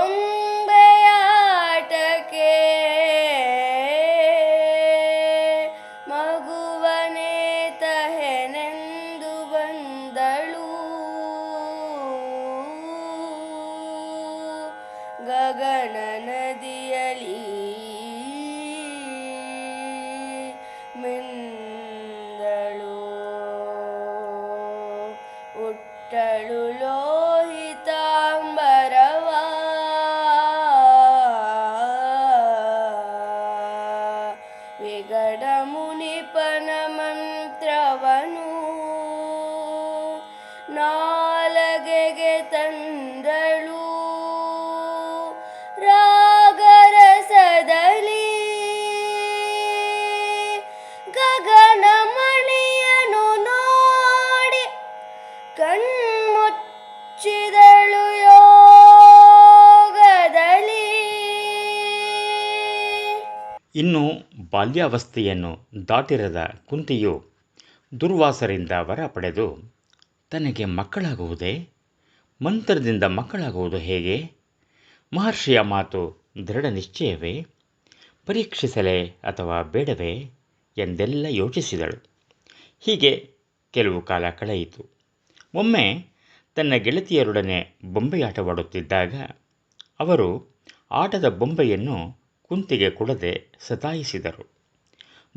ಗೊಂಬೆಯಾಟಕ್ಕೆ ಮಗುವನೇ ತಹೆನೆಂದು ಬಂದಳು. ಗಗನ ನದಿಯಲ್ಲಿ ಮಿಂದಳು ಹುಟ್ಟಳು ಮುನಿಪನ ಮಂತ್ರವನು ನಾಲಗೆಗೆ ತಂದಳು ಇನ್ನು ಬಾಲ್ಯಾವಸ್ಥೆಯನ್ನು ದಾಟಿರದ ಕುಂತಿಯು ದುರ್ವಾಸರಿಂದ ವರ ಪಡೆದು, ತನಗೆ ಮಕ್ಕಳಾಗುವುದೇ? ಮಂತ್ರದಿಂದ ಮಕ್ಕಳಾಗುವುದು ಹೇಗೆ? ಮಹರ್ಷಿಯ ಮಾತು ದೃಢ ನಿಶ್ಚಯವೇ? ಪರೀಕ್ಷಿಸಲೇ ಅಥವಾ ಬೇಡವೇ? ಎಂದೆಲ್ಲ ಯೋಚಿಸಿದಳು. ಹೀಗೆ ಕೆಲವು ಕಾಲ ಕಳೆಯಿತು. ಒಮ್ಮೆ ತನ್ನ ಗೆಳತಿಯರೊಡನೆ ಬೊಂಬೆಯಾಟವಾಡುತ್ತಿದ್ದಾಗ ಅವರು ಆಟದ ಬೊಂಬೆಯನ್ನು ಕುಂತಿಗೆ ಕೊಡದೆ ಸತಾಯಿಸಿದರು.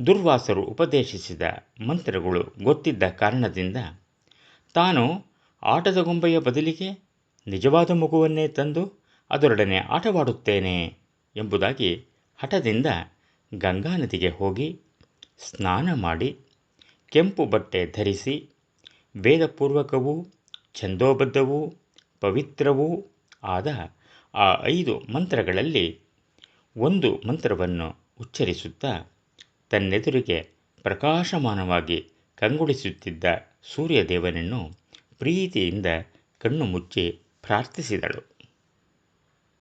ದುರ್ವಾಸರು ಉಪದೇಶಿಸಿದ ಮಂತ್ರಗಳು ಗೊತ್ತಿದ್ದ ಕಾರಣದಿಂದ ತಾನು ಆಟದ ಗೊಂಬೆಯ ಬದಲಿಗೆ ನಿಜವಾದ ಮಗುವನ್ನೇ ತಂದು ಅದರೊಡನೆ ಆಟವಾಡುತ್ತೇನೆ ಎಂಬುದಾಗಿ ಹಠದಿಂದ ಗಂಗಾ ನದಿಗೆ ಹೋಗಿ ಸ್ನಾನ ಮಾಡಿ ಕೆಂಪು ಬಟ್ಟೆ ಧರಿಸಿ ವೇದಪೂರ್ವಕವೂ ಛಂದೋಬದ್ಧವೂ ಪವಿತ್ರವೂ ಆದ ಆ ಐದು ಮಂತ್ರಗಳಲ್ಲಿ ಒಂದು ಮಂತ್ರವನ್ನು ಉಚ್ಚರಿಸುತ್ತಾ ತನ್ನೆದುರಿಗೆ ಪ್ರಕಾಶಮಾನವಾಗಿ ಕಂಗೊಳಿಸುತ್ತಿದ್ದ ಸೂರ್ಯದೇವನನ್ನು ಪ್ರೀತಿಯಿಂದ ಕಣ್ಣು ಮುಚ್ಚಿ ಪ್ರಾರ್ಥಿಸಿದಳು.